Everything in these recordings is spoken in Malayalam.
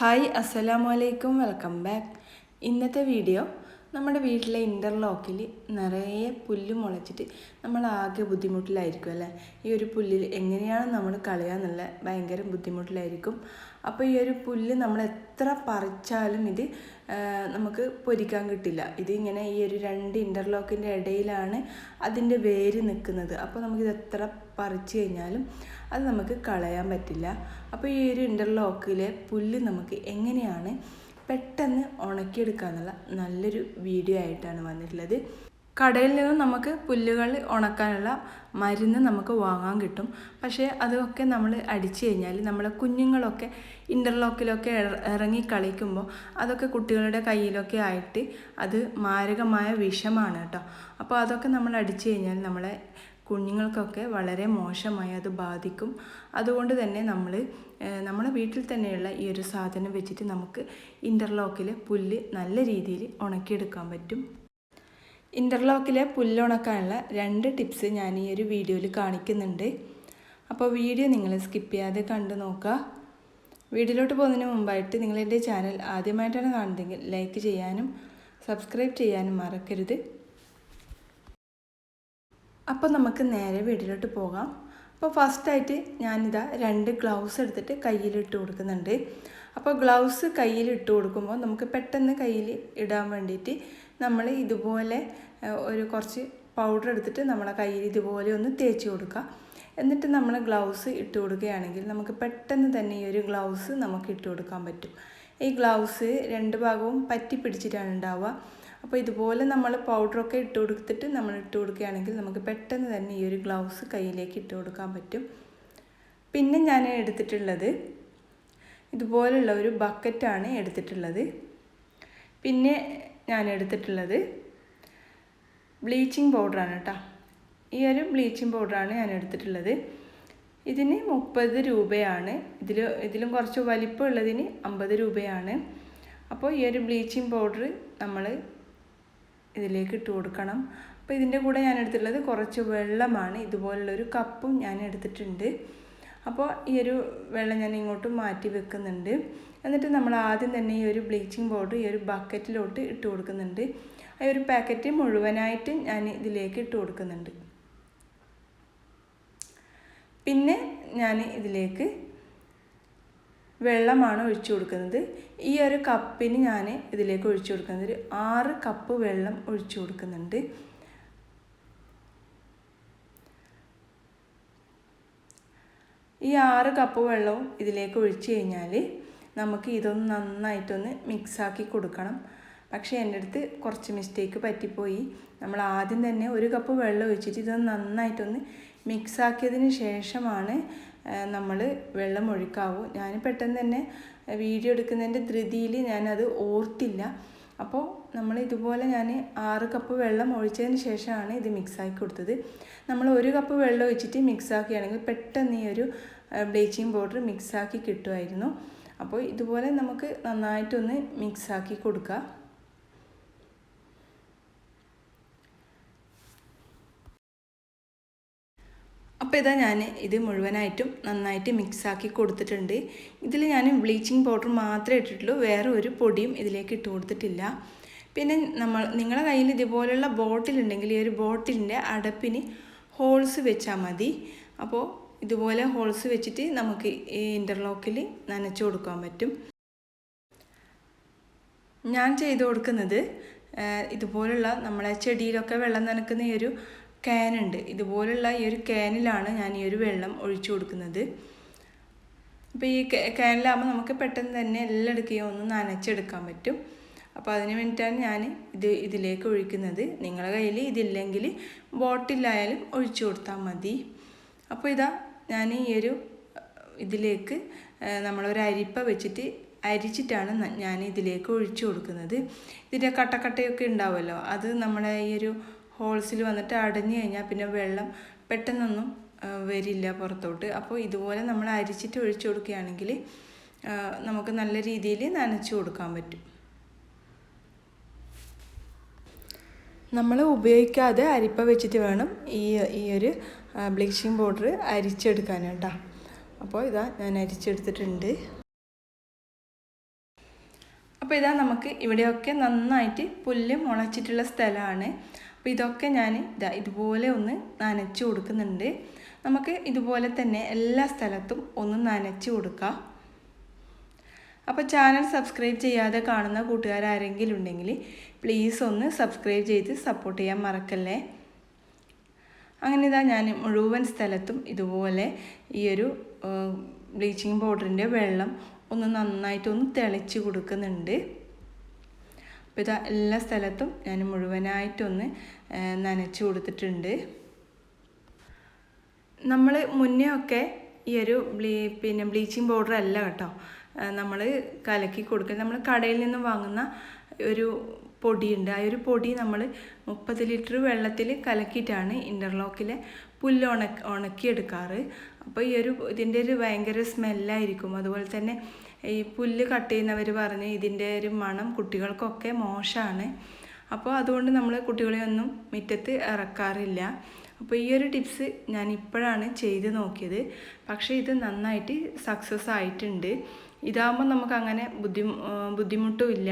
ഹായ് അസ്സലാമു അലൈക്കും വെൽക്കം ബാക്ക്. ഇന്നത്തെ വീഡിയോ നമ്മുടെ വീട്ടിലെ ഇന്റർലോക്കിൽ നിറയെ പുല്ല് മുളച്ചിട്ട് നമ്മൾ ആകെ ബുദ്ധിമുട്ടിലായിരിക്കും അല്ലേ? ഈ ഒരു പുല്ലിൽ എങ്ങനെയാണ് നമ്മൾ കളയാന്നുള്ള ഭയങ്കര ബുദ്ധിമുട്ടിലായിരിക്കും. അപ്പോൾ ഈ ഒരു പുല്ല് നമ്മൾ എത്ര പറിച്ചാലും ഇത് നമുക്ക് പൊരിക്കാൻ കിട്ടില്ല. ഇതിങ്ങനെ ഈ ഒരു രണ്ട് ഇന്റർലോക്കിന്റെ ഇടയിലാണ് അതിന്റെ വേര് നിൽക്കുന്നത്. അപ്പോൾ നമുക്കിത് എത്ര പറിച്ചു കഴിഞ്ഞാലും അത് നമുക്ക് കളയാൻ പറ്റില്ല. അപ്പോൾ ഈ ഒരു ഇന്റർലോക്കിലെ പുല്ല് നമുക്ക് എങ്ങനെയാണ് പെട്ടെന്ന് ഉണക്കിയെടുക്കാന്നുള്ള നല്ലൊരു വീഡിയോ ആയിട്ടാണ് വന്നിട്ടുള്ളത്. കടയിൽ നിന്നും നമുക്ക് പുല്ലുകൾ ഉണക്കാനുള്ള മരുന്ന് നമുക്ക് വാങ്ങാൻ കിട്ടും. പക്ഷേ അതൊക്കെ നമ്മൾ അടിച്ചു കഴിഞ്ഞാൽ നമ്മളെ കുഞ്ഞുങ്ങളൊക്കെ ഇന്റർലോക്കിലൊക്കെ ഇറങ്ങി കളിക്കുമ്പോൾ അതൊക്കെ കുട്ടികളുടെ കയ്യിലൊക്കെ ആയിട്ട് അത് മാരകമായ വിഷമാണ് കേട്ടോ അപ്പോൾ അതൊക്കെ നമ്മൾ അടിച്ചു കഴിഞ്ഞാൽ നമ്മളെ കുഞ്ഞുങ്ങൾക്കൊക്കെ വളരെ മോശമായി അത് ബാധിക്കും. അതുകൊണ്ട് തന്നെ നമ്മൾ നമ്മുടെ വീട്ടിൽ തന്നെയുള്ള ഈ ഒരു സാധനം വെച്ചിട്ട് നമുക്ക് ഇന്റർലോക്കിലെ പുല്ല് നല്ല രീതിയിൽ ഉണക്കിയെടുക്കാൻ പറ്റും. ഇന്റർലോക്കിലെ പുല്ലുണക്കാനുള്ള രണ്ട് ടിപ്സ് ഞാൻ ഈ ഒരു വീഡിയോയിൽ കാണിക്കുന്നുണ്ട്. അപ്പോൾ വീഡിയോ നിങ്ങൾ സ്കിപ്പ് ചെയ്യാതെ കണ്ടു നോക്കുക. വീഡിയോയിലോട്ട് പോകുന്നതിന് മുമ്പായിട്ട് നിങ്ങൾ എന്റെ ചാനൽ ആദ്യമായിട്ടാണ് കാണുന്നതെങ്കിൽ ലൈക്ക് ചെയ്യാനും സബ്സ്ക്രൈബ് ചെയ്യാനും മറക്കരുത്. അപ്പോൾ നമുക്ക് നേരെ വീട്ടിലോട്ട് പോകാം. അപ്പോൾ ഫസ്റ്റായിട്ട് ഞാനിതാ രണ്ട് ഗ്ലൗസ് എടുത്തിട്ട് കയ്യിലിട്ട് കൊടുക്കുന്നുണ്ട്. അപ്പോൾ ഗ്ലൗസ് കയ്യിലിട്ട് കൊടുക്കുമ്പോൾ നമുക്ക് പെട്ടെന്ന് കയ്യിൽ ഇടാൻ വേണ്ടിയിട്ട് നമ്മൾ ഇതുപോലെ ഒരു കുറച്ച് പൗഡർ എടുത്തിട്ട് നമ്മളെ കയ്യിൽ ഇതുപോലെ ഒന്ന് തേച്ച് കൊടുക്കുക. എന്നിട്ട് നമ്മൾ ഗ്ലൗസ് ഇട്ട് കൊടുക്കുകയാണെങ്കിൽ നമുക്ക് പെട്ടെന്ന് തന്നെ ഈ ഒരു ഗ്ലൗസ് നമുക്ക് ഇട്ട് കൊടുക്കാൻ പറ്റും. ഈ ഗ്ലൗസ് രണ്ട് ഭാഗവും പറ്റി പിടിച്ചിട്ടാണ് ഉണ്ടാവുക. അപ്പോൾ ഇതുപോലെ നമ്മൾ പൗഡറൊക്കെ ഇട്ട് കൊടുത്തിട്ട് നമ്മൾ ഇട്ട് കൊടുക്കുകയാണെങ്കിൽ നമുക്ക് പെട്ടെന്ന് തന്നെ ഈ ഒരു ഗ്ലൗസ് കയ്യിലേക്ക് ഇട്ട് കൊടുക്കാൻ പറ്റും. പിന്നെ ഞാൻ എടുത്തിട്ടുള്ളത് ഇതുപോലുള്ള ഒരു ബക്കറ്റാണ് എടുത്തിട്ടുള്ളത്. പിന്നെ ഞാൻ എടുത്തിട്ടുള്ളത് ബ്ലീച്ചിങ് പൗഡറാണ് കേട്ടോ. ഈ ഒരു ബ്ലീച്ചിങ് പൗഡറാണ് ഞാൻ എടുത്തിട്ടുള്ളത്. ഇതിന് മുപ്പത് രൂപയാണ്. ഇതിൽ ഇതിലും കുറച്ച് വലിപ്പമുള്ളതിന് അമ്പത് രൂപയാണ്. അപ്പോൾ ഈ ഒരു ബ്ലീച്ചിങ് പൗഡർ നമ്മൾ ഇതിലേക്ക് ഇട്ട് കൊടുക്കണം. അപ്പോൾ ഇതിന്റെ കൂടെ ഞാൻ എടുത്തിട്ടുള്ളത് കുറച്ച് വെള്ളമാണ്. ഇതുപോലുള്ളൊരു കപ്പും ഞാൻ എടുത്തിട്ടുണ്ട്. അപ്പോൾ ഈ ഒരു വെള്ളം ഞാൻ ഇങ്ങോട്ട് മാറ്റി വെക്കുന്നുണ്ട്. എന്നിട്ട് നമ്മൾ ആദ്യം തന്നെ ഈ ഒരു ബ്ലീച്ചിങ് പൗഡർ ഈ ഒരു ബക്കറ്റിലോട്ട് ഇട്ട് കൊടുക്കുന്നുണ്ട്. ആ ഒരു പാക്കറ്റ് മുഴുവനായിട്ട് ഞാൻ ഇതിലേക്ക് ഇട്ട് കൊടുക്കുന്നുണ്ട്. പിന്നെ ഞാൻ ഇതിലേക്ക് വെള്ളമാണ് ഒഴിച്ചു കൊടുക്കുന്നത്. ഈ ഒരു കപ്പിന് ഞാൻ ഇതിലേക്ക് ഒഴിച്ചു കൊടുക്കുന്നത്. ഒരു ആറ് കപ്പ് വെള്ളം ഒഴിച്ചു കൊടുക്കുന്നുണ്ട്. ഈ ആറ് കപ്പ് വെള്ളവും ഇതിലേക്ക് ഒഴിച്ചു കഴിഞ്ഞാൽ നമുക്ക് ഇതൊന്ന് നന്നായിട്ടൊന്ന് മിക്സാക്കി കൊടുക്കണം. പക്ഷേ എന്റെ അടുത്ത് കുറച്ച് മിസ്റ്റേക്ക് പറ്റിപ്പോയി. നമ്മൾ ആദ്യം തന്നെ ഒരു കപ്പ് വെള്ളം ഒഴിച്ചിട്ട് ഇതൊന്ന് നന്നായിട്ടൊന്ന് മിക്സാക്കിയതിന് ശേഷമാണ് നമ്മൾ വെള്ളം ഒഴിക്കാവൂ. ഞാൻ പെട്ടെന്ന് തന്നെ വീഡിയോ എടുക്കുന്നതിന്റെ ധൃതിയിൽ ഞാനത് ഓർത്തില്ല. അപ്പോൾ നമ്മൾ ഇതുപോലെ ഞാൻ ആറ് കപ്പ് വെള്ളം ഒഴിച്ചതിന് ശേഷമാണ് ഇത് മിക്സാക്കി കൊടുത്തത്. നമ്മൾ ഒരു കപ്പ് വെള്ളം ഒഴിച്ചിട്ട് മിക്സാക്കുകയാണെങ്കിൽ പെട്ടെന്ന് ഈ ഒരു ബ്ലീച്ചിങ് പൗഡർ മിക്സാക്കി കിട്ടുമായിരുന്നു. അപ്പോൾ ഇതുപോലെ നമുക്ക് നന്നായിട്ടൊന്ന് മിക്സാക്കി കൊടുക്കുക അപ്പോൾ ഇതാ ഞാൻ ഇത് മുഴുവനായിട്ടും നന്നായിട്ട് മിക്സാക്കി കൊടുത്തിട്ടുണ്ട്. ഇതിൽ ഞാൻ ബ്ലീച്ചിങ് പൗഡർ മാത്രമേ ഇട്ടിട്ടുള്ളൂ. വേറെ ഒരു പൊടിയും ഇതിലേക്ക് ഇട്ട് കൊടുത്തിട്ടില്ല. പിന്നെ നമ്മൾ നിങ്ങളുടെ കയ്യിൽ ഇതുപോലെയുള്ള ബോട്ടിൽ ഉണ്ടെങ്കിൽ ഈ ഒരു ബോട്ടിലിന്റെ അടപ്പിന് ഹോൾസ് വെച്ചാൽ മതി. അപ്പോൾ ഇതുപോലെ ഹോൾസ് വെച്ചിട്ട് നമുക്ക് ഈ ഇന്റർലോക്കിൽ നനച്ചു കൊടുക്കാൻ പറ്റും. ഞാൻ ചെയ്തു കൊടുക്കുന്നത് ഇതുപോലുള്ള നമ്മളെ ചെടിയിലൊക്കെ വെള്ളം നനക്കുന്ന ഈ ഒരു ക്യാനുണ്ട് ഇതുപോലുള്ള ഈ ഒരു ക്യാനിലാണ് ഞാൻ ഈ ഒരു വെള്ളം ഒഴിച്ചു കൊടുക്കുന്നത്. അപ്പോൾ ഈ ക്യാനിലാകുമ്പോൾ നമുക്ക് പെട്ടെന്ന് തന്നെ എല്ലാം എല്ലായിടക്കുകയും ഒന്ന് നനച്ചെടുക്കാൻ പറ്റും. അപ്പോൾ അതിന് വേണ്ടിയിട്ടാണ് ഞാൻ ഇത് ഇതിലേക്ക് ഒഴിക്കുന്നത്. നിങ്ങളുടെ കയ്യിൽ ഇതില്ലെങ്കിൽ ബോട്ടിലായാലും ഒഴിച്ചു കൊടുത്താൽ മതി. അപ്പോൾ ഇതാ ഞാൻ ഈ ഒരു ഇതിലേക്ക് നമ്മളൊരു അരിപ്പ വെച്ചിട്ട് അരിച്ചിട്ടാണ് ഞാൻ ഇതിലേക്ക് ഒഴിച്ചു കൊടുക്കുന്നത്. ഇതിന്റെ കട്ടക്കട്ടയൊക്കെ ഉണ്ടാവുമല്ലോ? അത് നമ്മളെ ഈ ഒരു ഹോൾസിൽ വന്നിട്ട് അടഞ്ഞു കഴിഞ്ഞാൽ പിന്നെ വെള്ളം പെട്ടെന്നൊന്നും വരില്ല പുറത്തോട്ട്. അപ്പോൾ ഇതുപോലെ നമ്മൾ അരിച്ചിട്ട് ഒഴിച്ചു കൊടുക്കുകയാണെങ്കിൽ നമുക്ക് നല്ല രീതിയിൽ നനച്ചു കൊടുക്കാൻ പറ്റും. നമ്മൾ ഉപയോഗിക്കാതെ അരിപ്പ വെച്ചിട്ട് വേണം ഈ ഈ ഒരു ബ്ലീച്ചിങ് പൗഡർ അരിച്ചെടുക്കാൻ കേട്ടോ. അപ്പോൾ ഇതാ ഞാൻ അരിച്ചെടുത്തിട്ടുണ്ട്. അപ്പോൾ ഇതാ നമുക്ക് ഇവിടെയൊക്കെ നന്നായിട്ട് പുല്ല് മുളച്ചിട്ടുള്ള സ്ഥലമാണ്. അപ്പോൾ ഇതൊക്കെ ഞാൻ ഇതാ ഇതുപോലെ ഒന്ന് നനച്ച് കൊടുക്കുന്നുണ്ട്. നമുക്ക് ഇതുപോലെ തന്നെ എല്ലാ സ്ഥലത്തും ഒന്ന് നനച്ച് കൊടുക്കാം. അപ്പോൾ ചാനൽ സബ്സ്ക്രൈബ് ചെയ്യാതെ കാണുന്ന കൂട്ടുകാരാരെങ്കിലും ഉണ്ടെങ്കിൽ പ്ലീസ് ഒന്ന് സബ്സ്ക്രൈബ് ചെയ്ത് സപ്പോർട്ട് ചെയ്യാൻ മറക്കല്ലേ? അങ്ങനെ ഇതാ ഞാൻ മുഴുവൻ സ്ഥലത്തും ഇതുപോലെ ഈ ഒരു ബ്ലീച്ചിങ് പൗഡറിന്റെ വെള്ളം ഒന്ന് നന്നായിട്ടൊന്ന് തെളിച്ച് കൊടുക്കുന്നുണ്ട്. അപ്പോൾ ഇതാ എല്ലാ സ്ഥലത്തും ഞാൻ മുഴുവനായിട്ടൊന്ന് നനച്ച് കൊടുത്തിട്ടുണ്ട്. നമ്മൾ മുന്നേ ഒക്കെ ഈ ഒരു ബ്ലീ പിന്നെ ബ്ലീച്ചിങ് പൗഡർ അല്ല കേട്ടോ. നമ്മൾ കലക്കി കൊടുക്കുക നമ്മൾ കടയിൽ നിന്ന് വാങ്ങുന്ന ഒരു പൊടിയുണ്ട്. ആ ഒരു പൊടി നമ്മൾ മുപ്പത് ലിറ്റർ വെള്ളത്തിൽ കലക്കിയിട്ടാണ് ഇന്റർലോക്കിലെ പുല്ല് ഉണക്കി ഉണക്കിയെടുക്കാറ്. അപ്പോൾ ഈ ഒരു ഇതിന്റെ ഒരു ഭയങ്കര സ്മെല്ലായിരിക്കും. അതുപോലെ തന്നെ ഈ പുല്ല് കട്ട് ചെയ്യുന്നവർ പറഞ്ഞ് ഇതിന്റെ ഒരു മണം കുട്ടികൾക്കൊക്കെ മോശമാണ് അപ്പോൾ അതുകൊണ്ട് നമ്മൾ കുട്ടികളെ ഒന്നും മുറ്റത്ത് ഇറക്കാറില്ല. അപ്പോൾ ഈ ഒരു ടിപ്സ് ഞാൻ ഇപ്പോഴാണ് ചെയ്ത് നോക്കിയത്. പക്ഷേ ഇത് നന്നായിട്ട് സക്സസ് ആയിട്ടുണ്ട്. ഇതാകുമ്പോൾ നമുക്ക് അങ്ങനെ ബുദ്ധി ബുദ്ധിമുട്ടും ഇല്ല.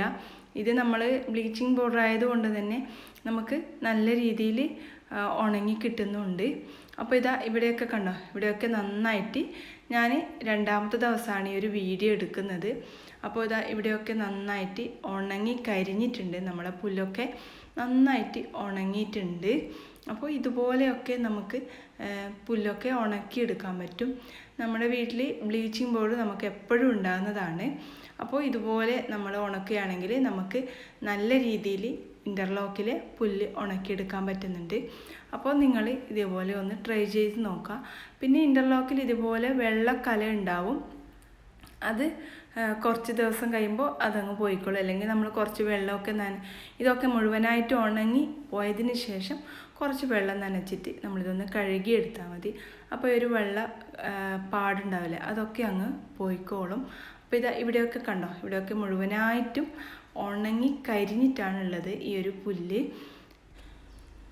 ഇത് നമ്മൾ ബ്ലീച്ചിങ് പൗഡർ ആയതുകൊണ്ട് തന്നെ നമുക്ക് നല്ല രീതിയിൽ ഉണങ്ങി കിട്ടുന്നുണ്ട്. അപ്പോൾ ഇതാ ഇവിടെയൊക്കെ കണ്ടോ? ഇവിടെയൊക്കെ നന്നായിട്ട് ഞാൻ രണ്ടാമത്തെ ദിവസമാണ് ഈ ഒരു വീഡിയോ എടുക്കുന്നത്. അപ്പോൾ ഇതാ ഇവിടെയൊക്കെ നന്നായിട്ട് ഉണങ്ങി കരിഞ്ഞിട്ടുണ്ട്. നമ്മളെ പുല്ലൊക്കെ നന്നായിട്ട് ഉണങ്ങിയിട്ടുണ്ട്. അപ്പോൾ ഇതുപോലെയൊക്കെ നമുക്ക് പുല്ലൊക്കെ ഉണക്കിയെടുക്കാൻ പറ്റും. നമ്മുടെ വീട്ടിൽ ബ്ലീച്ചിങ് ബോർഡ് നമുക്ക് എപ്പോഴും ഉണ്ടാകുന്നതാണ്. അപ്പോൾ ഇതുപോലെ നമ്മൾ ഉണക്കുകയാണെങ്കിൽ നമുക്ക് നല്ല രീതിയിൽ ഇന്റർലോക്കിൽ പുല്ല് ഉണക്കിയെടുക്കാൻ പറ്റുന്നുണ്ട്. അപ്പോൾ നിങ്ങൾ ഇതേപോലെ ഒന്ന് ട്രൈ ചെയ്ത് നോക്കുക. പിന്നെ ഇന്റർലോക്കിൽ ഇതുപോലെ വെള്ളക്കല ഉണ്ടാവും. അത് കുറച്ച് ദിവസം കഴിയുമ്പോൾ അതങ്ങ് പോയിക്കോളും. അല്ലെങ്കിൽ നമ്മൾ കുറച്ച് വെള്ളമൊക്കെ നന ഇതൊക്കെ മുഴുവനായിട്ട് ഉണങ്ങി പോയതിന് ശേഷം കുറച്ച് വെള്ളം നനച്ചിട്ട് നമ്മളിതൊന്ന് കഴുകിയെടുത്താൽ മതി. അപ്പോൾ ഒരു വെള്ള പാടുണ്ടാവില്ല അതൊക്കെ അങ്ങ് പോയിക്കോളും. അപ്പോൾ ഇതാ ഇവിടെയൊക്കെ കണ്ടോ? ഇവിടെയൊക്കെ മുഴുവനായിട്ടും ഉണങ്ങി കരിഞ്ഞിട്ടാണുള്ളത് ഈ ഒരു പുല്ല്.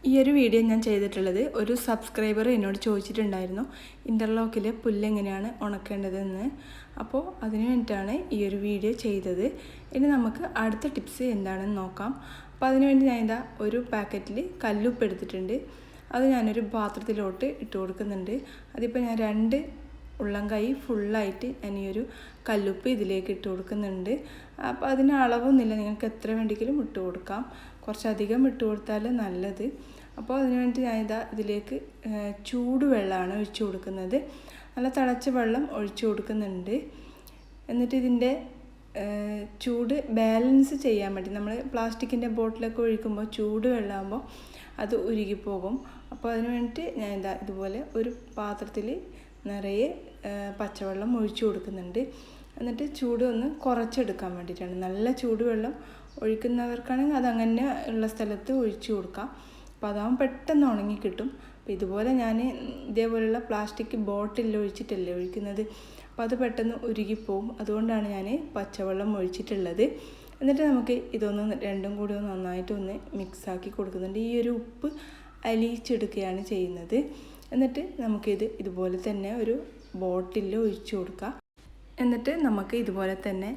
ഈ ഒരു വീഡിയോ ഞാൻ ചെയ്തിട്ടുള്ളത് ഒരു സബ്സ്ക്രൈബർ എന്നോട് ചോദിച്ചിട്ടുണ്ടായിരുന്നു ഇന്റർലോക്കിൽ പുല്ല് എങ്ങനെയാണ് ഉണക്കേണ്ടതെന്ന്? അപ്പോൾ അതിന് വേണ്ടിയിട്ടാണ് ഈ ഒരു വീഡിയോ ചെയ്തത്. ഇനി നമുക്ക് അടുത്ത ടിപ്സ് എന്താണെന്ന് നോക്കാം. അപ്പോൾ അതിനുവേണ്ടി ഞാൻ ഇതാ ഒരു പാക്കറ്റിൽ കല്ലുപ്പ് എടുത്തിട്ടുണ്ട്. അത് ഞാനൊരു പാത്രത്തിലോട്ട് ഇട്ട് കൊടുക്കുന്നുണ്ട്. അതിപ്പോൾ ഞാൻ രണ്ട് ഉള്ളം കൈ ഫുള്ളായിട്ട് ഞാൻ ഈ ഒരു കല്ലുപ്പ് ഇതിലേക്ക് ഇട്ട് കൊടുക്കുന്നുണ്ട്. അപ്പോൾ അതിന് അളവൊന്നുമില്ല. നിങ്ങൾക്ക് എത്ര വേണ്ടെങ്കിലും ഇട്ട് കൊടുക്കാം. കുറച്ചധികം ഇട്ട് കൊടുത്താൽ നല്ലത്. അപ്പോൾ അതിന് വേണ്ടി ഞാൻ ഇതാ ഇതിലേക്ക് ചൂടുവെള്ളമാണ് ഒഴിച്ചു കൊടുക്കുന്നത്. നല്ല തിളച്ച വെള്ളം ഒഴിച്ചു കൊടുക്കുന്നുണ്ട്. എന്നിട്ട് ഇതിന്റെ ചൂട് ബാലൻസ് ചെയ്യാൻ വേണ്ടി നമ്മൾ പ്ലാസ്റ്റിക്കിന്റെ ബോട്ടിലൊക്കെ ഒഴിക്കുമ്പോൾ ചൂട് വെള്ളമാകുമ്പോൾ അത് ഉരുകിപ്പോകും. അപ്പോൾ അതിന് വേണ്ടിയിട്ട് ഞാൻ ഇതാ ഇതുപോലെ ഒരു പാത്രത്തിൽ നിറയെ പച്ചവെള്ളം ഒഴിച്ചു കൊടുക്കുന്നുണ്ട്. എന്നിട്ട് ചൂട് ഒന്ന് കുറച്ചെടുക്കാൻ വേണ്ടിയിട്ടാണ്. നല്ല ചൂടുവെള്ളം ഒഴിക്കുന്നവർക്കാണെങ്കിൽ അത് അങ്ങനെ ഉള്ള സ്ഥലത്ത് ഒഴിച്ചു കൊടുക്കാം. അപ്പോൾ അതാവും പെട്ടെന്ന് ഉണങ്ങി കിട്ടും. അപ്പോൾ ഇതുപോലെ ഞാൻ ഇതേപോലെയുള്ള പ്ലാസ്റ്റിക് ബോട്ടിൽ ഒഴിച്ചിട്ടല്ലേ ഒഴിക്കുന്നത്. അപ്പോൾ അത് പെട്ടെന്ന് ഉരുകിപ്പോവും. അതുകൊണ്ടാണ് ഞാൻ പച്ചവെള്ളം ഒഴിച്ചിട്ടുള്ളത്. എന്നിട്ട് നമുക്ക് ഇതൊന്ന് രണ്ടും കൂടി ഒന്ന് നന്നായിട്ട് ഒന്ന് മിക്സാക്കി കൊടുക്കുന്നുണ്ട്. ഈ ഒരു ഉപ്പ് അലിയിച്ചെടുക്കുകയാണ് ചെയ്യുന്നത്. എന്നിട്ട് നമുക്കിത് ഇതുപോലെ തന്നെ ഒരു ബോട്ടിൽ ഒഴിച്ചു കൊടുക്കുക എന്നിട്ട് നമുക്ക് ഇതുപോലെ തന്നെ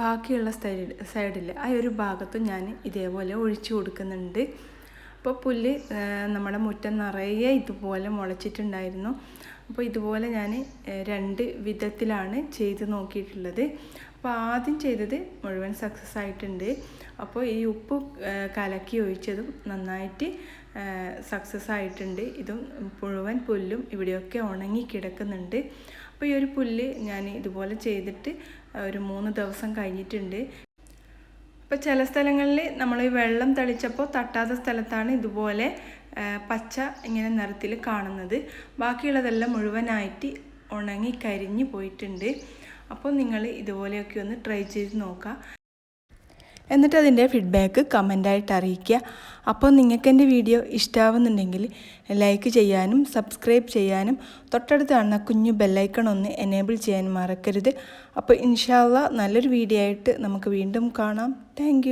ബാക്കിയുള്ള സൈഡ് സൈഡിൽ ആ ഒരു ഭാഗത്തും ഞാൻ ഇതേപോലെ ഒഴിച്ചു കൊടുക്കുന്നുണ്ട്. അപ്പോൾ പുല്ല് നമ്മുടെ മുറ്റം നിറയെ ഇതുപോലെ മുളച്ചിട്ടുണ്ടായിരുന്നു. അപ്പോൾ ഇതുപോലെ ഞാൻ രണ്ട് വിധത്തിലാണ് ചെയ്ത് നോക്കിയിട്ടുള്ളത്. അപ്പോൾ ആദ്യം ചെയ്തത് മുഴുവൻ സക്സസ് ആയിട്ടുണ്ട്. അപ്പോൾ ഈ ഉപ്പ് കലക്കി ഒഴിച്ചതും നന്നായിട്ട് സക്സസ് ആയിട്ടുണ്ട്. ഇതും മുഴുവൻ പുല്ലും ഇവിടെയൊക്കെ ഉണങ്ങി കിടക്കുന്നുണ്ട്. അപ്പോൾ ഈ ഒരു പുല്ല് ഞാൻ ഇതുപോലെ ചെയ്തിട്ട് ഒരു മൂന്ന് ദിവസം കഴിഞ്ഞിട്ടുണ്ട്. അപ്പോൾ ചില സ്ഥലങ്ങളിൽ നമ്മൾ ഈ വെള്ളം തളിച്ചപ്പോൾ തട്ടാത്ത സ്ഥലത്താണ് ഇതുപോലെ പച്ച ഇങ്ങനെ നിറത്തിൽ കാണുന്നത്. ബാക്കിയുള്ളതെല്ലാം മുഴുവനായിട്ട് ഉണങ്ങി കരിഞ്ഞു പോയിട്ടുണ്ട്. അപ്പോൾ നിങ്ങൾ ഇതുപോലെയൊക്കെ ഒന്ന് ട്രൈ ചെയ്ത് നോക്കുക. എന്നിട്ട് അതിന്റെ ഫീഡ്ബാക്ക് കമന്റായിട്ട് അറിയിക്കുക. അപ്പോൾ നിങ്ങൾക്ക് എന്റെ വീഡിയോ ഇഷ്ടമാവുന്നുണ്ടെങ്കിൽ ലൈക്ക് ചെയ്യാനും സബ്സ്ക്രൈബ് ചെയ്യാനും തൊട്ടടുത്ത് കാണുന്ന കുഞ്ഞു ബെല്ലൈക്കൺ ഒന്ന് എനേബിൾ ചെയ്യാൻ മറക്കരുത്. അപ്പോൾ ഇൻഷാല്ല നല്ലൊരു വീഡിയോ ആയിട്ട് നമുക്ക് വീണ്ടും കാണാം. താങ്ക്